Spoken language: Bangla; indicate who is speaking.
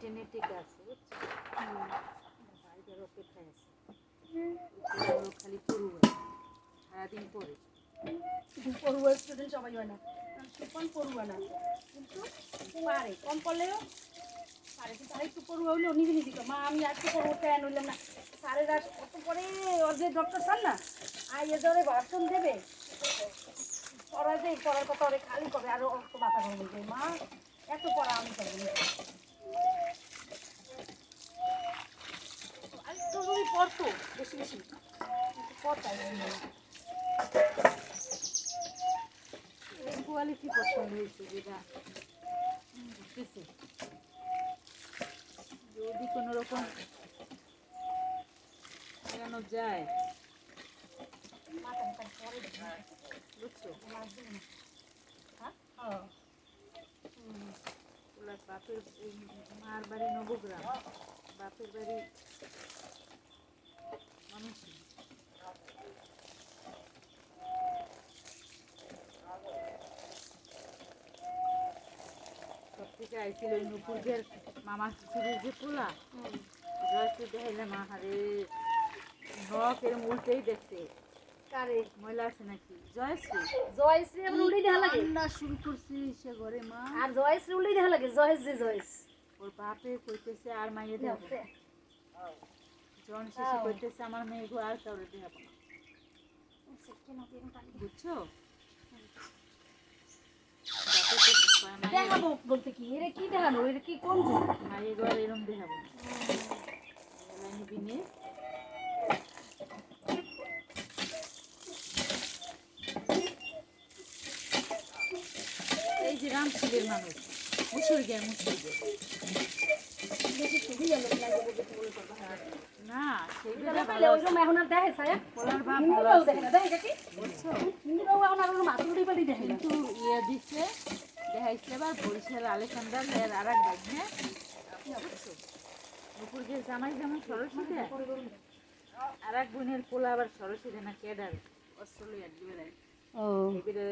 Speaker 1: নেটে নেটে গেছে বুঝছ? বাইরের অপেক্ষায় আছে। খালি পড়ুয়া সারাদিন পরে
Speaker 2: পড়ুয়া স্টুডেন্ট সবাই হয় না। সুপন পড়ুয়া না। কিন্তু পারে। কম পড়লেও পারে। কিন্তু আরেকটু পড়ুয়া হলেও নিজে নিজে মা আমি আজকে পড়ব কেন? হইলাম না। স্যারেরা কত পরে ওর যে ডক্টর স্যার না আইয়ে ধরে ভাষণ দেবে। পড়া যে পড়ার কথা ওরে খালি করে আরও অত মাথা হয়ে যায়। মা এত পড়া আমি যদি পড়তো বেশি বেশি
Speaker 1: কোয়ালিটি পছন্দ হয়েছে যেটা বুঝতেছি যদি কোনো রকম লাগানো যায়। বুঝছ
Speaker 2: হ্যাঁ
Speaker 1: বাপের মার বাড়ি নবগ্রাম। বাপের বাড়ি মানুষ আইছিল ওই নুপুরদের মামা শ্বশুরের যে পোলা জয়শ্রী দেখাইলে মা হারে নখ এরম উল্টেই দেখতে।
Speaker 2: কারে,
Speaker 1: ময়লা আছে নাকি? জয়শ্রী
Speaker 2: জয়শ্রী দেখা লাগে
Speaker 1: কান্না শুরু করছে সে ঘরে মা।
Speaker 2: আর জয়শ্রী উল্টেই দেখা লাগে জয়েস যে জয়েস।
Speaker 1: ওর বাপে কইতেছে আর মাইয়ে দেবো জন শেষে কইতেছে আমার মেয়ে গো আর কাউরে দেখাবো না। বুঝছ?
Speaker 2: দেখাবো বলতে কি এটা কি দেখানো এটা কি কোন
Speaker 1: মাইয়ে আর এরম দেখাবো না। যে মানুষ। মুসুর গে মুসুর গে। না সেই
Speaker 2: এটা
Speaker 1: বেলা
Speaker 2: পেলে
Speaker 1: ভালো
Speaker 2: এখন আর দেখে ছায়া।
Speaker 1: পোলার বাপ ভালো
Speaker 2: দেখে না দেখে কি?
Speaker 1: বুঝছ
Speaker 2: হিন্দু এখন আর মাছ উল্টেই পারি দেখে
Speaker 1: কিন্তু ইয়ে দিচ্ছে দেখাইছে আবার বরিশাল আলেকজান্ডার এর আর এক বাইক হ্যাঁ দুপুর যে জামাই যেমন সরস্বতী আর এক বোনের পোলা আবার সরস্বতী না কেডার। অস্ট্রেলিয়ার দিবে
Speaker 2: ও।
Speaker 1: এবারে